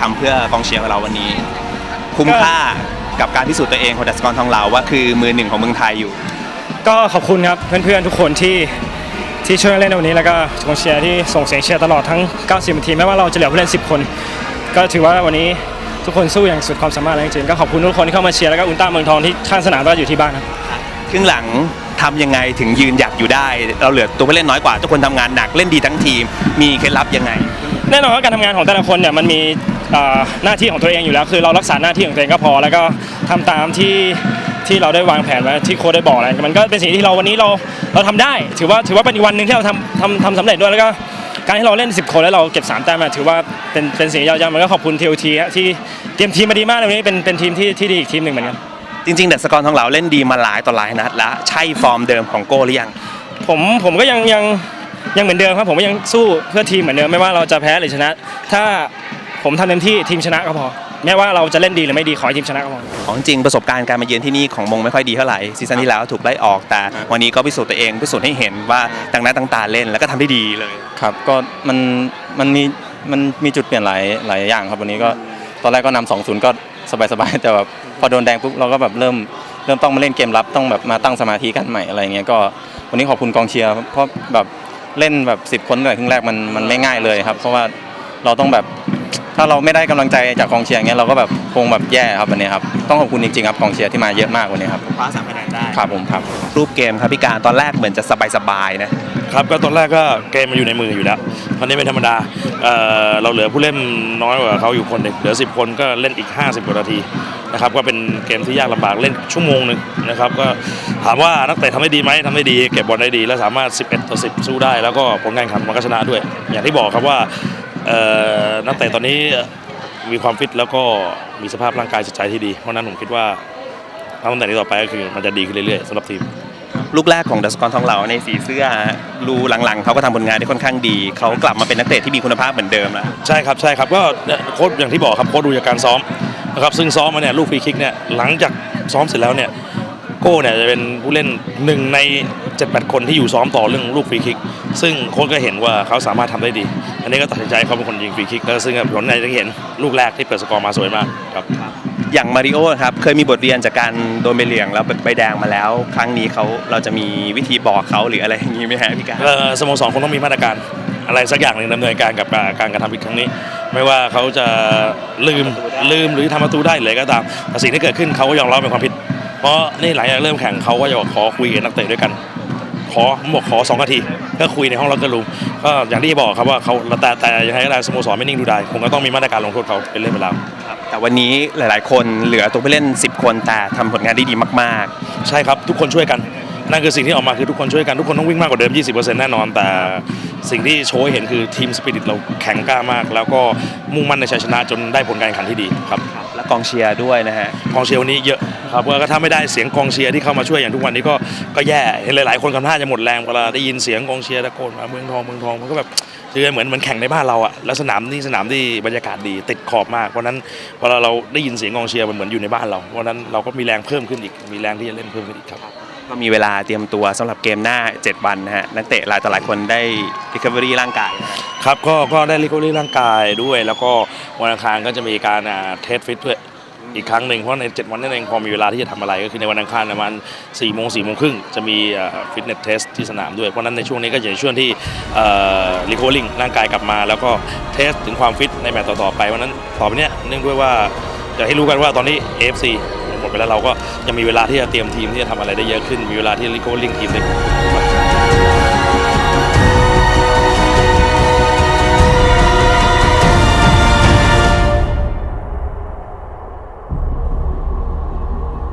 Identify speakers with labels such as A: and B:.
A: ทำเพื่อกองเชียร์ของเราวันนี้ คุ้มค่ากับการพิสูจน์ตัวเองของดัชกรทองเหลาว่าคือมือหนึ่งของเมืองไทยอยู่
B: ก็ขอบคุณครับเพื่อนๆทุกคนที่ที่ช่วยเล่นในวันนี้แล้วก็กองเชียร์ที่ส่งเสียงเชียร์ตลอดทั้ง 90นาทีแม้ว่าเราจะเหลือผู้เล่น 10 คน ก็ถือว่าวันนี้ทุกคนสู้อย่างสุดความสามารถแล้วจริงๆก็ขอบคุณทุกคนที่เข้ามาเชียร์แล้วก็อุลตร้าเมืองทองที่ข้างสนามก็อยู่ที่บ้านครับ
A: ครึ่งหลังทำยังไงถึงยืนหยัดอยู่ได้ เราเหลือตัวผู้เล่นน้อยกว่า ทุกคนทำงานหนักเล่นดีทั้งทีม มีเคล็ดลับยังไง
B: แน่นอนว่าการทำงานของแต่ละคนเนี่ยมันมีเอ่อหน้าที่ของตัวเองอยู่แล้ว คือเรารักษาหน้าที่ของตัวเองก็พอ แล้วก็ทำตามที่ที่เราได้วางแผนไว้ที่โค้ชได้บอกอะไรมันก็เป็นสิ่งที่เราวันนี้เราเราทำได้ ถือว่าถือว่าเป็นอีกวันหนึ่งที่เราทำทำทำสำเร็จด้วยแล้วก็การที่เราเล่น 10 คนแล้วเราเก็บ 3 แต้มอะถือว่าเป็นเป็นสิ่งที่ยอดเยี่ยมมันก็ขอบคุณทีโอทีที่เตรียมทีมมาดีมากในวันนี้เป็นเป็นทีมที่ที่ดีอีกทีมหนึ่งเหมือนกัน
A: จริงๆดัชกรทองเหลาเล่นดีมาหลายต่อหลายนัดแล้วใช่ฟอร์มเดิมของโก้หรือยัง
B: ผมผมก็ยังยังยังเหมือนเดิมครับผมก็ยังสู้เพื่อทีมเหมือนเดิมไม่ว่าเราจะแพ้หรือชนะ ถ้า ผมทำเต็มที่ทีมชนะก็พอ แม้ว่าเราจะเล่นดีหรือไม่ดีขอให้ทีมชนะก็พอ
A: ของจริงประสบการณ์การมาเยือนที่นี่ของมงไม่ค่อยดีเท่าไหร่ซีซั่นที่แล้วถูกไล่ออกแต่ วันนี้ก็พิสูจน์ตัวเองพิสูจน์ให้เห็นว่าต่างหน้าต่างตาเล่นแล้วก็ทำได้ดีเลย
C: ครับก็มันมันมีมันมีจุดเปลี่ยนหลายหลายอย่างครับวันนี้ก็ตอนแรกก็นำสองศูนย์ก็สบายๆแต่แบบพอโดนแดงปุ๊บเราก็แบบเริ่มเริ่มต้องมาเล่นเกมรับต้องแบบมาตั้งสมาธิกันใหม่อะไรเงี้ยก็วันนี้ขอบคุณกองเชียร์เพราะแบบเล่นแบบ10คนตั้งแต่ครึ่งแรกมันมันไม่ง่ายเลยครับเพราะว่าเราต้องแบบ ถ้าเราไม่ได้กำลังใจจากกองเชียร์เงี้ยเราก็แบบคงแบบแย่ครับวันนี้ครับต้องขอบคุณจริงๆครับกองเชียร์ที่มาเยอะมากวันนี้ครับ
A: คว้าสามคะแนนได้
C: ครับผมครับ
A: รูปเกมครับพี่การตอนแรกเหมือนจะสบายๆนะ
D: ครับก็ตอนแรกก็เกมมันอยู่ในมืออยู่แล้วตอนนี้เป็นธรรมดาเอ่อเราเหลือผู้เล่นน้อยกว่าเขาอยู่คนหนึ่งเหลือ 10 คนก็เล่นอีก 50กว่านาทีนะครับก็เป็นเกมที่ยากลำบากเล่นชั่วโมงหนึ่งนะครับก็ถามว่านักเตะทำได้ดีไหมทำได้ดี เก็บบอลได้ดี และสามารถ 11 ต่อ 10 สู้ได้ แล้วก็ผลการแข่งขันมันก็ชนะด้วย อย่างที่บอกครับว่าเอ่อ นักเตะตอนนี้มีความฟิตแล้วก็มีสภาพร่างกายจิตใจที่ดี เพราะฉะนั้นผมคิดว่าถ้าตั้งแต่นี้ต่อไปก็คือมันจะดีขึ้นเรื่อยๆสำหรับทีม
A: ลูกแรกของดัชกรทองเหลาในสีเสื้อรูหลังๆเขาก็ทำผลงานได้ค่อนข้างดี เขากลับมาเป็นนักเตะที่มีคุณภาพเหมือนเดิมแล้ว
D: ใช่ครับใช่ครับก็เนี่ยโค้ชอย่างที่บอกครับโค้ชดูจากการซ้อมนะครับซึ่งซ้อมมาเนี่ยลูกฟรีคิกเนี่ยหลังจากซ้อมเสร็จแล้วเนี่ยโก้เนี่ยจะเป็นผู้เล่นหนึ่งใน 7-8คนที่อยู่ซ้อมต่อเรื่องลูกฟรีคิก ซึ่งโค้ชก็เห็นว่าเขาสามารถทำได้ดี อันนี้ก็ตัดสินใจให้เขาเป็นคนยิงฟรีคิกแล้วซึ่งผลในที่เห็นลูกแรกที่เปิดสกอร์มาสวยมากครับ
A: อย่างมาริโอครับเคยมีบทเรียนจากการโดนใบเหลืองแล้วใบแดงมาแล้ว ครั้งนี้เขาเราจะมีวิธีบอกเขาหรืออะไรอย่างนี้ไหมฮะพี่การ
D: เอ่อสโมสรคงต้องมีมาตรการอะไรสักอย่างหนึ่งดำเนินการกับการการกระทำผิดครั้งนี้ ไม่ว่าเขาจะลืมลืมหรือทำประตูได้เลยก็ตามแต่สิ่งที่เกิดขึ้นเขาก็ยอมรับเป็นความผิด เพราะนี่หลังจากเริ่มแข่งเขาก็จะบอกขอคุยกับนักเตะด้วยกัน ขอผมบอกขอสองนาทีก็คุยในห้องล็อกเกอร์รูมก็อย่างที่บอกครับว่าเขาแต่แต่ยังไงก็ได้สโมสรไม่นิ่งดูได้คงก็ต้องมีมาตรการลงโทษเขาเป็นเรื่องเป็นราว
A: แต่วันนี้หลาย ๆ คนเหลือตัวผู้เล่น 10 คนแต่ทำผลงานได้ดีมาก
D: ใช่ครับทุกคนช่วยกันนั่นคือสิ่งที่ออกมาคือทุกคนช่วยกันทุกคนต้องวิ่งมากกว่าเดิม 20%แน่นอน แต่สิ่งที่โชว์ให้เห็นคือทีมสปิริตเราแข็งกล้ามาก แล้วก็มุ่งมั่นในชัยชนะจนได้ผลการแข่งขันที่ดีครับ
A: ๆและ กองเชียร์ด้วยนะฮะ
D: กองเชียร์วันนี้เยอะครับก็ถ้าไม่ได้เสียงกองเชียร์ที่เข้ามาช่วยอย่างทุกวันนี้ก็ก็แย่เห็นหลายๆคนกำท่าจะหมดแรงเวลาได้ยินเสียงกองเชียร์ตะโกนมาเมืองทองเมืองทองมันก็แบบคือเหมือนเหมือนแข่งในบ้านเราอะแล้วสนามนี่สนามที่บรรยากาศดีติดขอบมากเพราะฉะนั้นเวลาเราได้ยินเสียงกองเชียร์มันเหมือนอยู่ในบ้านเราเพราะฉะนั้นเราก็มีแรงเพิ่มขึ้นอีกมีแรงที่จะเล่นเพิ่มขึ้นอีกครับ
A: ก็มีเวลาเตรียมตัวสำหรับเกมหน้า 7 วันนะฮะนักเตะหลายต่อหลายคนได้ recovery ร่างกาย
D: ครับก็ก็ได้รีคอรี่ร่างกายด้วย แล้วก็วันอังคารก็จะมีการเทสฟิตด้วย อีกครั้งหนึ่งเพราะใน 7 วันนั่นเองพอมีเวลาที่จะทำอะไรก็คือในวันอังคารประมาณ4โมง4โมงครึ่งจะมีฟิตเนสเทสที่สนามด้วย เพราะนั้นในช่วงนี้ก็จะเป็นช่วงที่รีคอริ่งร่างกายกลับมา แล้วก็เทสถึงความฟิตในแมตต์ต่อๆไปวันนั้นต่อไปเนี้ยเนื่องด้วยว่าจะให้รู้กันว่าตอนนี้ AFC หมดไปแล้วเราก็ยังมีเวลาที่จะเตรียมทีมที่จะทำอะไรได้เยอะขึ้นมีเวลาที่รีคอริ่งทีมได้